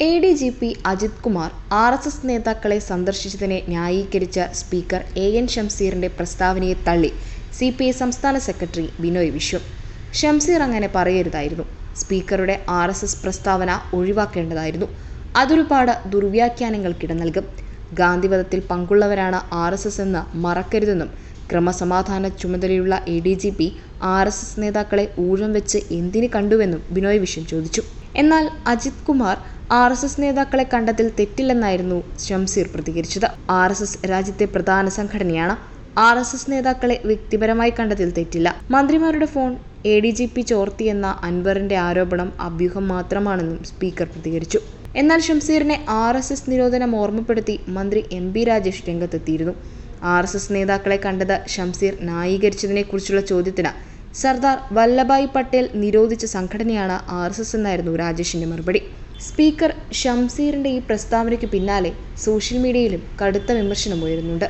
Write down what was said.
A D G P Ajith Kumar R S S നേതാക്കളെ സന്ദർശിച്ചതിനെ ന്യായീകരിച്ച സ്പീക്കർ എ എൻ ഷംസീറിന്റെ പ്രസ്താവനയെ തള്ളി സി പി ഐ സംസ്ഥാന സെക്രട്ടറി ബിനോയ് വിശ്വം. ഷംസീർ അങ്ങനെ പറയരുതായിരുന്നു. സ്പീക്കറുടെ ആർ എസ് എസ് പ്രസ്താവന ഒഴിവാക്കേണ്ടതായിരുന്നു. അതൊരുപാട് ദുർവ്യാഖ്യാനങ്ങൾക്കിട നൽകും. ഗാന്ധിവധത്തിൽ പങ്കുള്ളവരാണ് ആർ എസ് എസ് എന്ന് മറക്കരുതെന്നും ക്രമസമാധാന ചുമതലയുള്ള A D G P R S S നേതാക്കളെ ഊഴം വെച്ച് എന്തിന് കണ്ടുവെന്നും ബിനോയ് വിശ്വം ചോദിച്ചു. എന്നാൽ Ajith Kumar R S S നേതാക്കളെ കണ്ടതിൽ തെറ്റില്ലെന്നായിരുന്നു ഷംസീർ പ്രതികരിച്ചത്. ആർ എസ് എസ് രാജ്യത്തെ പ്രധാന സംഘടനയാണ്. ആർ എസ് എസ് നേതാക്കളെ വ്യക്തിപരമായി കണ്ടതിൽ തെറ്റില്ല. മന്ത്രിമാരുടെ phone A D G P ചോർത്തിയെന്ന അൻവറിന്റെ ആരോപണം അഭ്യൂഹം മാത്രമാണെന്നും സ്പീക്കർ പ്രതികരിച്ചു. എന്നാൽ ഷംസീറിനെ ആർ എസ് എസ് നിരോധനം ഓർമ്മപ്പെടുത്തി മന്ത്രി എം ബി രാജേഷ് രംഗത്തെത്തിയിരുന്നു. ആർ എസ് എസ് നേതാക്കളെ കണ്ടത് ഷംസീർ ന്യായീകരിച്ചതിനെക്കുറിച്ചുള്ള ചോദ്യത്തിന് സർദാർ വല്ലഭായ് പട്ടേൽ നിരോധിച്ച സംഘടനയാണ് ആർ എസ് എസ് എന്നായിരുന്നു രാജേഷിന്റെ മറുപടി. സ്പീക്കർ ഷംസീറിന്റെ ഈ പ്രസ്താവനയ്ക്ക് പിന്നാലെ സോഷ്യൽ മീഡിയയിലും കടുത്ത വിമർശനം ഉയരുന്നുണ്ട്